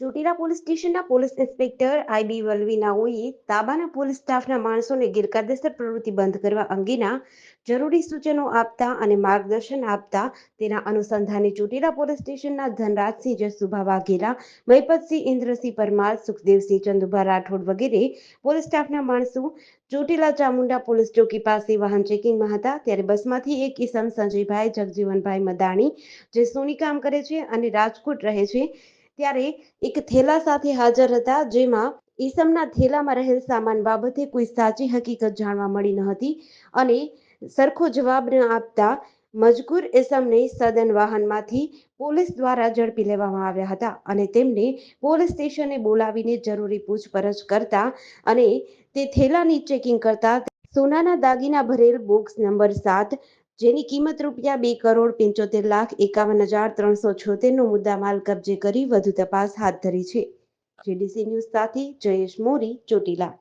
Chotila police સ્ટેશનના police inspector IB વલવીનાઓએ તાબાના પોલીસ સ્ટાફના માણસોને ગેરકાયદેસર પ્રવૃત્તિ બંધ કરવા અંગેના જરૂરી સૂચનો આપતા અને માર્ગદર્શન આપતા તેના અનુસંધાને ચોટીલા પોલીસ સ્ટેશનના ધનરાજસિંહ જસુભા વાઘેલા મહિપતસિંહ ઇન્દ્રસિંહ પરમાર, સુખદેવસિંહ ચંદુભા રાઠોડ વગેરે પોલીસ સ્ટાફના માણસો ચોટીલા ચામુંડા પોલીસ ચોકી પાસે વાહન ચેકિંગમાં હતા. ત્યારે બસમાંથી એક ઈસમ સંજયભાઈ, જગજીવનભાઈ મદાણી જે સોની કામ કરે છે અને રાજકોટ રહે છે ત્યારે એક થેલા સાથે હાજર હતા જેમાં ઈસમના થેલામાં રહેલ સામાન બાબતે કોઈ સાચી હકીકત જાણવા મળી ન હતી અને સરખો જવાબ ન આપતા મજગૂર ઇસમને સદન વાહનમાંથી પોલીસ દ્વારા ઝડપી લેવામાં આવ્યા હતા અને તેમને પોલીસ સ્ટેશને બોલાવીને જરૂરી પૂછપરછ કરતા અને તે થેલાની ચેકિંગ કરતા સોનાના દાગીના ભરેલ બોક્સ નંબર સાત જેની કિંમત રૂપિયા બે કરોડ પંચોતેર લાખ એકાવન હજાર ત્રણસો છોતેરનો મુદ્દામાલ કબજે કરી વધુ તપાસ હાથ ધરી છે. જીડીસી ન્યૂઝ સાથે જયેશ મોરી ચોટીલા.